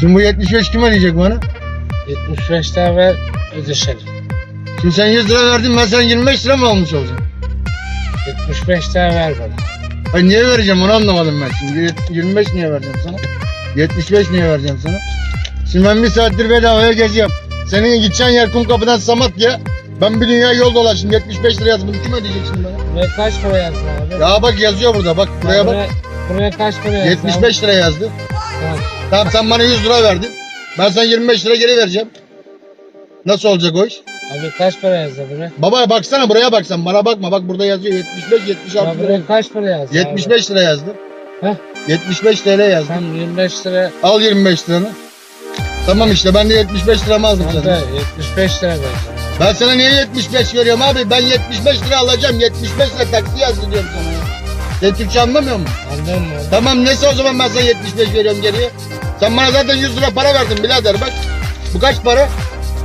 Şimdi bu 75 kim ödeyecek bana? 75 daha ver ödeşelim. Şimdi sen 100 lira verdin ben sana 25 lira mı almış olacağım? 75 daha ver bana. Ay niye vereceğim onu anlamadım ben şimdi. Yet- 25 niye vereceğim sana? 75 niye vereceğim sana? Şimdi ben bir saattir bedavaya geziyorum. Senin gideceğin yer kum kapıdan Samatya. Ben bir dünya yol dolaştım. 75 lira yazdım. Bunu kim ödeyecek şimdi bana? Buraya kaç para yazdın abi? Ya bak yazıyor burada. Bak buraya bak. Buraya, buraya kaç para yazdın? 75 lira yazdı. Tamam. Tamam sen bana 100 lira verdin. Ben sana 25 lira geri vereceğim. Nasıl olacak o iş? Abi kaç para yazdı buraya? Baba baksana buraya bak sen. Bana bakma. Bak burada yazıyor 75 Ya 76 lira. buraya kaç para yazdı? 75 lira yazdı. Heh. 75 TL yazdı. Sen 25 lira Al 25 liranı. Tamam işte ben de 75 liramı aldım sen sana. de 75 lira vereceğim. Ben sana niye 75 veriyorum abi? Ben 75 lira alacağım. 75 lira taksi yazdı diyorum sana ya. Sen Türkçe anlamıyor musun? Anladın mı? Tamam neyse o zaman ben sana 75 veriyorum geriye. Sen bana zaten 100 lira para verdin birader bak. Bu kaç para?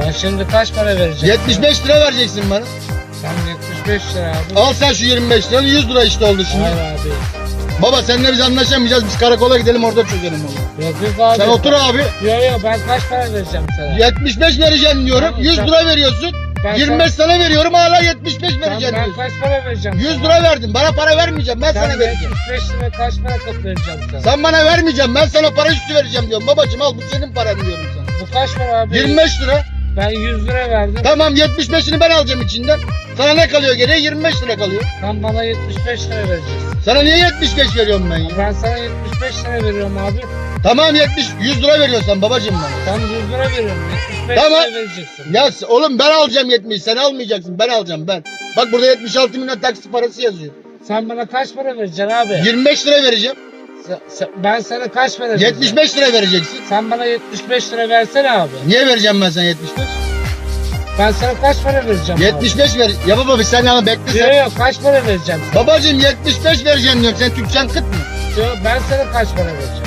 Ben şimdi kaç para vereceğim? 75 lira vereceksin bana. Sen 75 lira abi. Al sen şu 25 lira 100 lira işte oldu şimdi. Hayır abi. Baba seninle biz anlaşamayacağız. Biz karakola gidelim orada çözelim onu. Yok yok abi. Sen otur abi. Yok yok ben kaç para vereceğim sana? 75 vereceğim diyorum. Tamam, 100 sen- lira veriyorsun. Ben 25 sana veriyorum hala 75 Sen, vereceğim ben diyorsun. kaç para vereceğim 100 sana? lira verdim. Bana para vermeyeceğim. Ben Sen sana vereceğim. 75 lira kaç para toplayacağım sana? Sen bana vermeyeceğim. Ben sana para üstü vereceğim diyorum. Babacım al bu senin paran diyorum sana. Bu kaç para abi? 25 lira. Ben 100 lira verdim. Tamam 75'ini ben alacağım içinden. Sana ne kalıyor geriye? 25 lira kalıyor. Sen bana 75 lira vereceksin. Sana niye 75 veriyorum ben ya? Ben sana 75 lira veriyorum abi. Tamam 70 100 lira veriyorsan babacım bana. Sen 100 lira veriyorum. 75 Tamam. lira vereceksin. Ya s- oğlum ben alacağım 70 sen almayacaksın ben alacağım ben. Bak burada 76 milyon taksi parası yazıyor. Sen bana kaç para vereceksin abi? 25 lira vereceğim. Sen- sen- ben sana kaç para vereceğim? 75 lira vereceksin. Sen bana 75 lira versene abi. Niye vereceğim ben sana 75? Ben sana kaç para vereceğim 75 ver. Ya baba bir sen ama bekle abi? Yok sen. yok kaç para vereceğim? Babacım 75 vereceğim diyorum. Sen Türkçen kıt mı? Yok, ben sana kaç para vereceğim?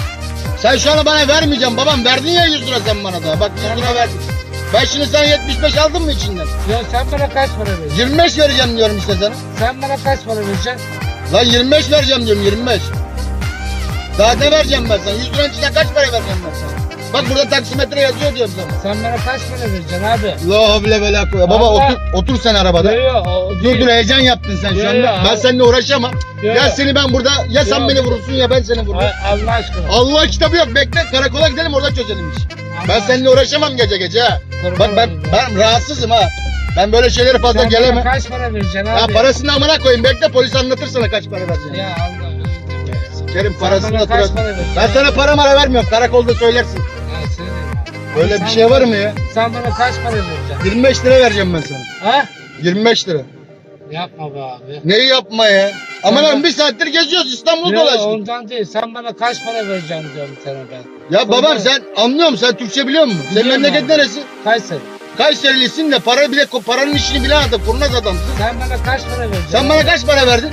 Sen şu an bana vermeyeceğim babam. Verdin ya 100 lira sen bana da. Bak 100 lira verdin. Ben şimdi sana 75 aldım mı içinden? Yok sen bana kaç para vereceksin? 25 vereceğim diyorum işte sana. Sen bana kaç para vereceksin? Lan 25 vereceğim diyorum 25. Daha ne vereceğim ben sana? 100 liranın içinden kaç para vereceğim ben sana? Bak burada taksimetre yazıyor diyorum sana. Sen bana kaç para vereceksin abi? La havle ve la kuvvete. Baba otur, otur sen arabada. Yok Dur dur heyecan yaptın sen şu Yo, anda. Ben abi. seninle uğraşamam. Yo, Ya yo. seni ben burada ya sen Yo. beni vurursun ya ben seni vururum. Allah aşkına. Allah kitabı yok bekle karakola gidelim orada çözelim iş. Ben seninle uğraşamam gece gece ha. Kurban Bak ben olayım ya. ben rahatsızım ha. Ben böyle şeylere fazla bana gelemem. kaç para vereceksin abi? parasını amına koyayım bekle polis anlatır sana kaç para vereceğim. Ya Allah. Kerim Sen parasını bana kaç hatırlat. para vereceksin? Ben sana para mara vermiyorum karakolda söylersin. Abi. Öyle bir şey var mı ya? Sen bana kaç para vereceksin? 25 lira vereceğim ben sana. Ha? 25 lira. Yapma be abi. Neyi yapma ya? Ama Sen lan bak- bir saattir geziyoruz İstanbul'u Yok dolaştık. ondan değil. Sen bana kaç para vereceksin diyorum sana ben. Ya babam sen anlıyor musun? Sen Türkçe biliyor musun? Senin Biliyorum memleket abi. neresi? Kayseri. Kayserilisin de para bile paranın işini bilen adam, kurnaz adamsın. Sen bana kaç para vereceksin? Sen bana kaç para verdin?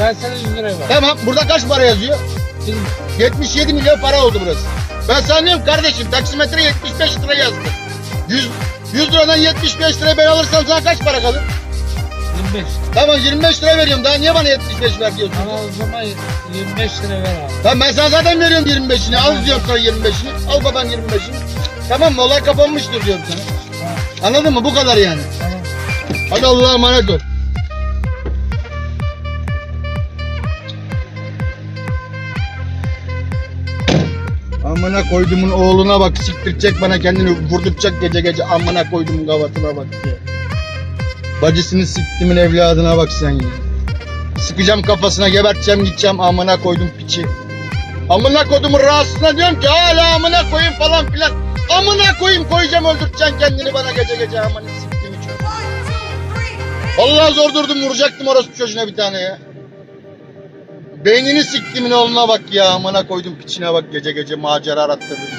Ben sana 100 lira ver. Tamam burada kaç para yazıyor? Şimdi 77 milyon para oldu burası. Ben sana diyorum kardeşim taksimetre 75 lira yazdı. 100, 100 liradan 75 lira ben alırsam sana kaç para kalır? 25. Tamam 25 lira veriyorum daha niye bana 75 ver diyorsun? Ama o zaman 25 lira ver abi. Tamam ben sana zaten veriyorum 25'ini al Tamam. diyorum sana 25'ini al baban 25'ini. Tamam mı olay kapanmıştır diyorum sana. Tamam. Anladın mı bu kadar yani. Tamam. Hadi Allah'a emanet ol. Amına koydumun oğluna bak siktirecek bana kendini vurduracak gece gece amına koydumun gavatına bak diye. Bacısını siktimin evladına bak sen ya. Sıkacağım kafasına geberteceğim gideceğim amına koydum piçi. Amına koydumun rahatsızına diyorum ki hala amına koyayım falan filan. Amına koyayım koyacağım öldüreceksin kendini bana gece gece amına siktiğimi çocuk. Vallahi zor durdum vuracaktım orospu çocuğuna bir tane ya. Beynini siktimin oğluna bak ya amına koydum piçine bak gece gece macera arattırdı bize.